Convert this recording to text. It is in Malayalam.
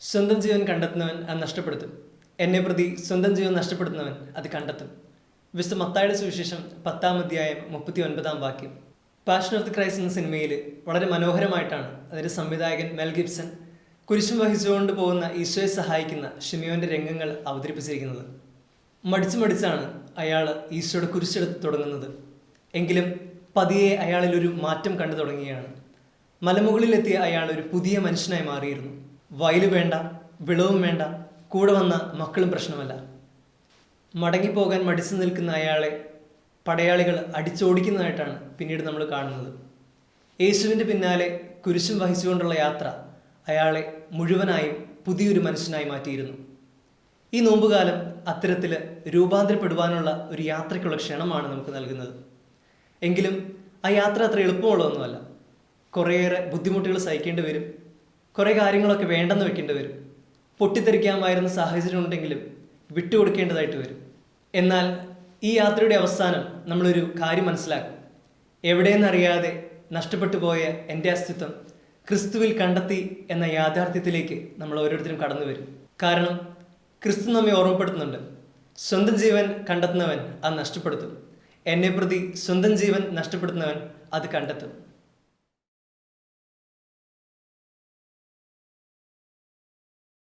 സ്വന്തം ജീവൻ കണ്ടെത്തുന്നവൻ അത് നഷ്ടപ്പെടുത്തും. എന്നെ പ്രതി സ്വന്തം ജീവൻ നഷ്ടപ്പെടുത്തുന്നവൻ അത് കണ്ടെത്തും. വിശുദ്ധ മത്തായുടെ സുവിശേഷം പത്താം അധ്യായം മുപ്പത്തി ഒൻപതാം വാക്യം. പാഷൻ ഓഫ് ദി ക്രൈസ്റ്റ് എന്ന സിനിമയിൽ വളരെ മനോഹരമായിട്ടാണ് അതിന്റെ സംവിധായകൻ മെൽ ഗിബ്സൺ കുരിശും വഹിച്ചുകൊണ്ട് പോകുന്ന ഈശോയെ സഹായിക്കുന്ന ഷിമിയോന്റെ രംഗങ്ങൾ അവതരിപ്പിച്ചിരിക്കുന്നത്. മടിച്ചു മടിച്ചാണ് അയാൾ ഈശോയുടെ കുരിശെടുത്ത് തുടങ്ങുന്നത്. എങ്കിലും പതിയെ അയാളിലൊരു മാറ്റം കണ്ടു തുടങ്ങുകയാണ്. മലമുകളിലെത്തിയ അയാൾ ഒരു പുതിയ മനുഷ്യനായി മാറിയിരുന്നു. വയൽ വേണ്ട വിളവും വേണ്ട കൂടെ വന്ന മക്കളും പ്രശ്നമല്ല. മടങ്ങിപ്പോകാൻ മടിച്ചു നിൽക്കുന്ന അയാളെ പടയാളികൾ അടിച്ചോടിക്കുന്നതായിട്ടാണ് പിന്നീട് നമ്മൾ കാണുന്നത്. യേശുവിന്റെ പിന്നാലെ കുരിശും വഹിച്ചുകൊണ്ടുള്ള യാത്ര അയാളെ മുഴുവനായും പുതിയൊരു മനുഷ്യനായി മാറ്റിയിരുന്നു. ഈ നോമ്പുകാലം അത്തരത്തിൽ രൂപാന്തരപ്പെടുവാനുള്ള ഒരു യാത്രയ്ക്കുള്ള ക്ഷണമാണ് നമുക്ക് നൽകുന്നത്. എങ്കിലും ആ യാത്ര അത്ര എളുപ്പമുള്ളതൊന്നുമല്ല. കുറേയേറെ ബുദ്ധിമുട്ടുകൾ സഹിക്കേണ്ടി വരും. കുറേ കാര്യങ്ങളൊക്കെ വേണ്ടെന്ന് വെക്കേണ്ടി വരും. പൊട്ടിത്തെറിക്കാമായിരുന്ന സാഹചര്യം ഉണ്ടെങ്കിലും വിട്ടുകൊടുക്കേണ്ടതായിട്ട് വരും. എന്നാൽ ഈ യാത്രയുടെ അവസാനം നമ്മളൊരു കാര്യം മനസ്സിലാക്കും. എവിടെയെന്നറിയാതെ നഷ്ടപ്പെട്ടു പോയ എന്റെ അസ്തിത്വം ക്രിസ്തുവിൽ കണ്ടെത്തി എന്ന യാഥാർത്ഥ്യത്തിലേക്ക് നമ്മൾ ഓരോരുത്തരും കടന്നു വരും. കാരണം ക്രിസ്തു നമ്മെ ഓർമ്മപ്പെടുത്തുന്നുണ്ട്. സ്വന്തം ജീവൻ കണ്ടെത്തുന്നവൻ അത് നഷ്ടപ്പെടുത്തും. എന്നെ പ്രതി സ്വന്തം ജീവൻ നഷ്ടപ്പെടുത്തുന്നവൻ അത് കണ്ടെത്തും.